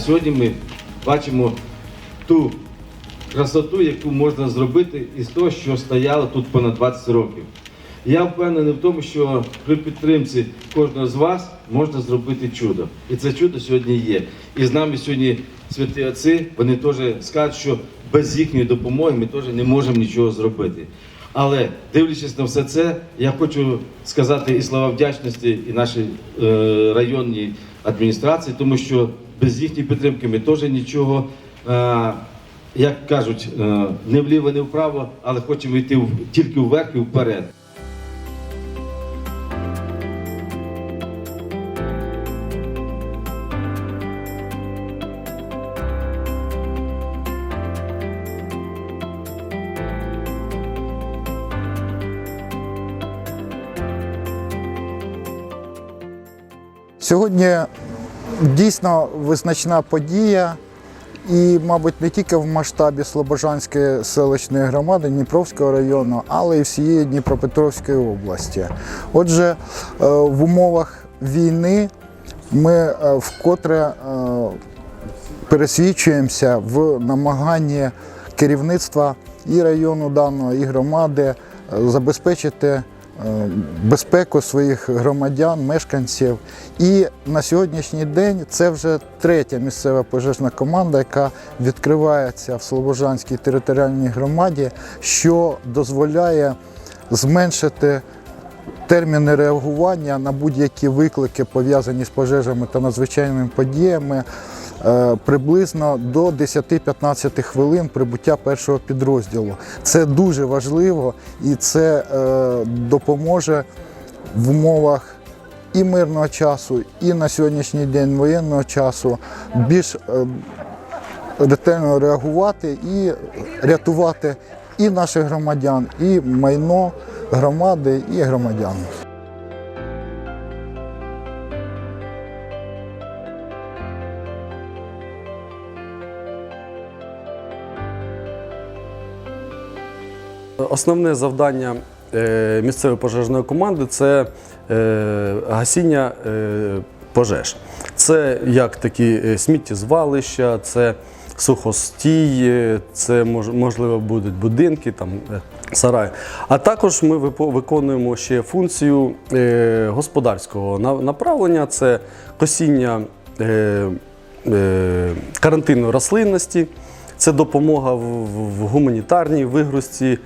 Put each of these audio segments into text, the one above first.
сьогодні ми бачимо ту красоту, яку можна зробити із того, що стояло тут понад 20 років. Я впевнений в тому, що при підтримці кожного з вас можна зробити чудо. І це чудо сьогодні є. І з нами сьогодні святі отці, вони теж скажуть, що без їхньої допомоги ми теж не можемо нічого зробити. Але дивлячись на все це, я хочу сказати і слова вдячності і нашій е, районній адміністрації, тому що без їхньої підтримки ми теж нічого. Е, як кажуть, е, не вліво, не вправо, але хочемо йти тільки вверх і вперед. Сьогодні дійсно визначна подія, і, мабуть, не тільки в масштабі Слобожанської селищної громади Дніпровського району, але й всієї Дніпропетровської області. Отже, е, в умовах війни ми е, вкотре е, пересвідчуємося в намаганні керівництва і району даного, і громади забезпечити безпеку своїх громадян, мешканців. І на сьогоднішній день це вже третя місцева пожежна команда, яка відкривається в Слобожанській територіальній громаді, що дозволяє зменшити терміни реагування на будь-які виклики, пов'язані з пожежами та надзвичайними подіями, е, приблизно до 10-15 хвилин прибуття першого підрозділу. Це дуже важливо і це е, допоможе в умовах і мирного часу, і на сьогоднішній день воєнного часу більш е, ретельно реагувати і рятувати і наших громадян, і майно громади, і громадян. Основне завдання е, місцевої пожежної команди це е, гасіння е, пожеж. Це як такі сміттєзвалища, це сухостій, це можливо будуть будинки, там сараї. А також ми виконуємо ще функцію господарського на- направлення, це косіння карантинної рослинності. Це допомога в, гуманітарній вигрузці,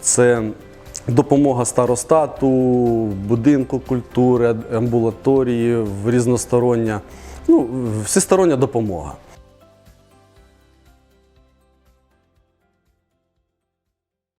це допомога старостату, будинку культури, амбулаторії, різностороння, ну, всестороння допомога.